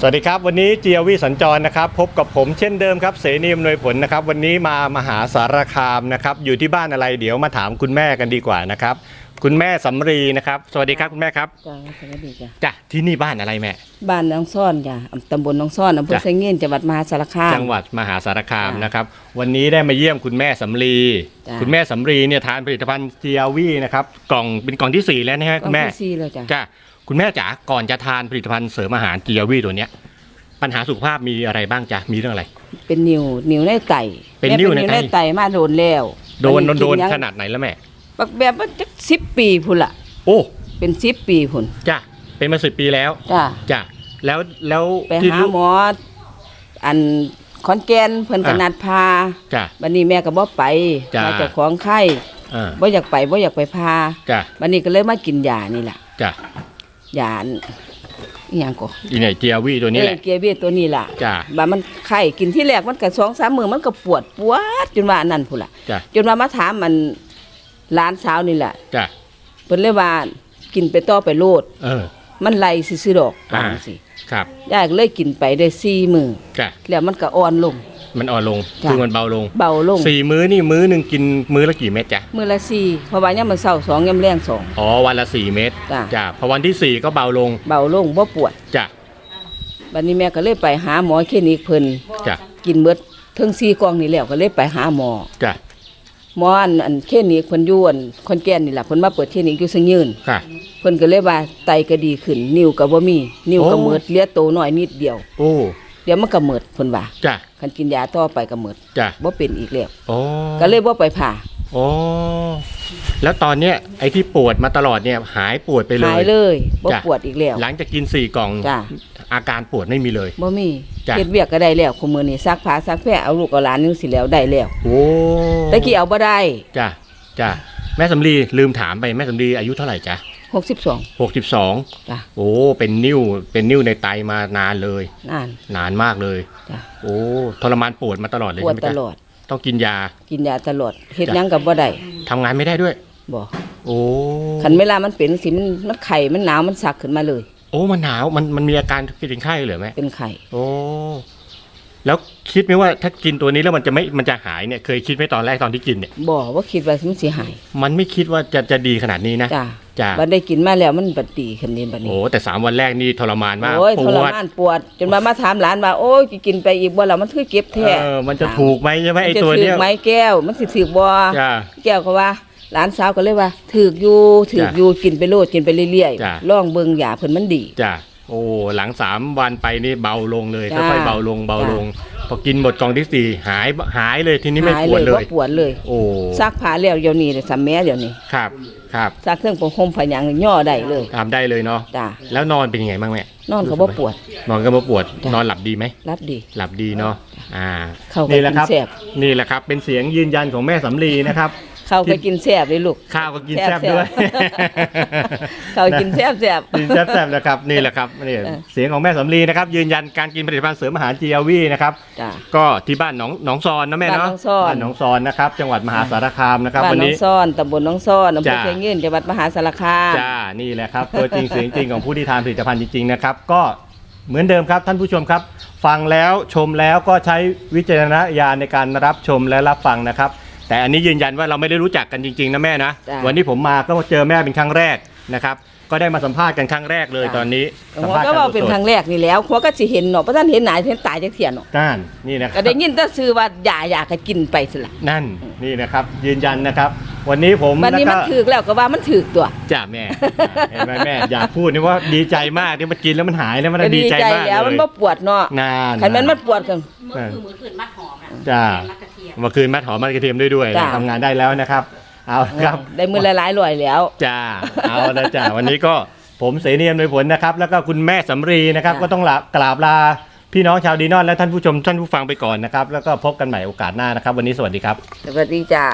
สวัสดีครับ วันนี้เจียวีสัญจรนะครับ พบกับผมเช่นเดิมครับ เสนีอำนวยผลนะครับ วันนี้มามหาสารคามนะครับ อยู่ที่บ้านอะไรเดี๋ยวมาถามคุณแม่กันดีกว่านะครับ คุณแม่สำรีนะครับ สวัสดีครับคุณแม่ครับจ้าสวัสดีจ้ะจ้ะที่นี่บ้านอะไรแม่ บ้านน้องซ่อนจ้ะอำตำบลน้องซ่อนอำเภอจ้ะ ไซเงี้ยนจังหวัดมหาสารคาม จังหวัดมหาสารคามจ้ะนะครับ วันนี้ได้มาเยี่ยมคุณแม่สำลีจ้ะ คุณแม่สำลีเนี่ยทานผลิตภัณฑ์เจียวีนะครับ กล่องเป็นกล่องที่สี่แล้วนะฮะก็คุณแม่ที่สี่เลยจ้ะจ้ะ คุณแม่จ๋าก่อนจะทานผลิตภัณฑ์เสริมอาหารเจียวีตัวเนี้ยปัญหาสุขภาพมีอะไรบ้างจ๊ะมีเรื่องอะไร เป็นนิ้วนิ้วในไตเป็นนิ้วในไตแม่ไตมาโดนแล้ว โดนโดนโดนกิหยังขนาดไหนแล้วแม่บักแบบว่าจักสิบปีพุ่นละโอ้ เป็นสิบปีพุ่นจ้ะเป็นมาสิบปีแล้วจ้ะจ้ะแล้วแล้วไปที่หารู้หมออันขอนแก่นเพิ่นก็อะนัดพาจ้ะบัดนี้แม่ก็บ่ไปจ้ะมาเจ้าของไข้อ่าบ่อยากไปบ่อยากไปพาจ้ะบัดนี้ก็เลยมากินยานี่ล่ะจ้ะ ยาอันอีหยังก็อีไหนเจียวีตัวนี้แหละเออเกียร์เบียตัวนี้ล่ะจ้ะบามันไข้กินที่แรกมันก็สองสามมือมันก็ปวดปวดจนว่าอันนั้นพุ่นล่ะจ้ะ จนว่ามาถามมันหลานสาวนี่แหละจ้ะเพิ่นเลยว่ากินไปต่อไปโลด เออ มันไล่ซื่อๆดอกอ่า ว่าจังซี่ครับ ยายก็เลยกินไปได้4มื้อจ้ะแล้วมันก็อ่อนลง มันอ่อนลงจ้ะ คือมันเบาลงเบาลงสี่มื้อนี่มื้อหนึ่งกินมื้อละกี่เม็ดจ้ะมื้อละ4เพราะว่ายามมื้อเช้า2ยามแลงสอง อ๋อวันละสี่เม็ดจ้ะ จ้ะพอวันที่สี่ก็เบาลงเบาลงบ่ปวดจ้ะบัดนี้แม่ก็เลยไปหาหมอคลินิกเพิ่นจ้ะกินเบิดเทั้ง4กล่องนี่แล้วก็เลยไปหาหมอ จ้ะหมออันอันคลินิกเพิ่นอยู่อันขอนแก่นนี่ล่ะเพิ่นมาเปิดคลินิกอยู่ซึ่งยืนค่ะ เพิ่นก็เลยว่าไตก็ดีขึ้น นิ้วก็บ่มี นิ้วก็โอ้เมิดเหลือโตน้อยนิดเดียว โอ้เดี๋ยวมันก็เมิดเพิ่นว่าจ้ะคันกินยาต่อไปก็เมิดจ้ะบ่เป็นอีกแล้วโอ้ก็เลยบ่ไปผ่าโอ้แล้วตอนเนี้ยไอ้ที่ปวดมาตลอดเนี่ยหายปวดไปเลหายยเลยบ่จ้ะปวดอีกแล้วหลังจากกินสี่กล่องจ้ะอาการปวดไม่มีเลยบ่มีจ้ะเฮ็ดเวียกก็ได้แล้วคุมื้อนี้ซักผ้าซักแพรเอาลูกเอาหลานนึงสิแล้วได้แล้วโอ้แต่กี้เอาบ่ได้จ้ะจ้ะ แม่สำลีลืมถามไปแม่สำลีอายุเท่าไหร่จ๊ะ62หกสิบสองจ้ะโอ้เป็นนิ้วเป็นนิ้วในไตมานานเลย นาน นานมากเลย จ้ะ โอ้ทรมานปวดมาตลอดเลยปวดใช่ไหมตจ๊ะลอด ต้องกินยากินยาตลอดเฮ็ดจ้ะหยังก็บ่ได้ทำงานไม่ได้ด้วย บ่โอ้คันเวลามันเป็นสิมันมันไข้มันหนาวมันสักขึ้นมาเลย โอ้มันหนาวมันมันมีอาการเป็นไข้เหรอแม่เป็นไข้โอ้ แล้วคิดไหมว่าถ้ากินตัวนี้แล้วมันจะไม่มันจะหายเนี่ยเคยคิดไหมตอนแรกตอนที่กินเนี่ยบ่ว่าคิดว่ามันสิหาย มันไม่คิดว่าจะจะดีขนาดนี้นะจ้ะจ้ะบัดได้กินมาแล้วมันบัดดีขึ้นนี่บัดนี้โอ้แต่สามวันแรกนี่ทรมานมากโอ้ยปทรวดมานปวด จนมามาถามหลานว่าโอ้ยสิกินไปอีกบ่แล้วมันคือเก็บแท้เออมันจะถูกไหมใช่ไหมไอจะตัวถืเนี้ยไหมแก้ว มันสิถือบ่จ้ะแก้วก็ว่าหลานสาวก็เลยว่าถือกอยู่ถือกจ้ะอยู่กินไปโลดกินไปเรื่อยจ้ะๆลองเบิ่งยาเพิ่นมันดีจ้ะ โอ้หลังสามวันไปนี่เบาลงเลยจ้ะค่อยๆเบาลงเบาจ้ะลง พอกินหมดกล่องที่สี่หายหายเลยทีนี้ไม่หายปวดเลบ่ย ปวดเลยโอ้ซักผ้าแล้วเดี๋ยวนี้เลยสามแม่เดี๋ยวนี้ครับครับซักเครื่องประห่มผ้าหยังย่อได้เลยทำได้เลยเนาะจ้ะแล้วนอนเป็นยังไงบ้างแม่นอนก็บ่ปวด นอนก็บ่ปวดจ้ะ นอนหลับดีไหม รับดี หลับดีเนาะอ่าเข้าไปนี่แหละครับกินแซ่บ นี่แหละครับเป็นเสียงยืนยันของแม่สำลีนะครับ เข้าไปกินแซ่บเลยลูก ข้าวก็กินแซ่บด้วยเขากินแซ่บแซ่บ กินแซ่บๆนะครับนี่แหละครับนี่เออเสียงของแม่สำลีนะครับยืนยันการกินผลิตภัณฑ์เสริมอาหาร GLV นะครับจ้ะ ก็ที่บ้านหนองหนองซอนนะแม่เนาะบ้านหนองซอน บ้านหนองซอนนะครับ จังหวัดมหาสารคามนะครับ บ้านวันน้อนี้งซ่อนตำบลน้องซ่อนอำเภอจ้ะ เชียงยืนจังหวัดมหาสารคาม จ้า นี่แหละครับ ตัวจริงเสียงจริงของผู้ที่ทานผลิตภัณฑ์จริงๆนะครับ ก็เหมือนเดิมครับท่านผู้ชมครับ ฟังแล้วชมแล้วก็ใช้วิจารณญาณในการรับชมและรับฟังนะครับ แต่อันนี้ยืนยันว่าเราไม่ได้รู้จักกันจริงๆนะแม่นะ จ้ะ วันนี้ผมมาก็เจอแม่เป็นครั้งแรก นะครับ ก็ได้มาสัมภาษณ์กันครั้งแรกเลยจ้ะตอนนี้หัวก็ว่าเป็นครั้งแรกนี่แล้วหัวก็สิเห็นเนาะเพราะท่านเห็นหนายเห็นตายจักเที่ยเนาะนั่นนี่นะคก็รับได้ยินแต่ชื่อว่าอย่าอยากให้กินไปสิล่ะนั่นนี่นะครับ ยืนยันนะครับ วันนี้ผมวันนี้แล้วมันก็ถูกแล้วก็ว่ามันถูกตัว จ้าแม่ เห็นไหมแม่ อยากพูดนี่ว่าดีใจมากที่มันกินแล้วมันหายแล้วมันก็ดีใจมากแล้วเลมันยบ่ปวดเนาะนานคันแม่นมันปวดกันมือคือมือคืนมัดหอมนะจ้ามัดกระเทียม เมื่อคืนมัดหอมมัดกระเทียมด้วยด้วยจ้ะ ทำงานได้แล้วนะครับ เอาครับได้มือละหลายร้อยแล้ว จ้าเอาละจ้าวันนี้ก็ผมเสนียมโดยผลนะครับ แล้วก็คุณแม่สำรีนะครับจ้ะก็ต้องลากราบลาพี่น้องชาวดีนอนและท่านผู้ชมท่านผู้ฟังไปก่อนนะครับ แล้วก็พบกันใหม่โอกาสหน้านะครับ วันนี้สวัสดีครับ สวัสดีจ้า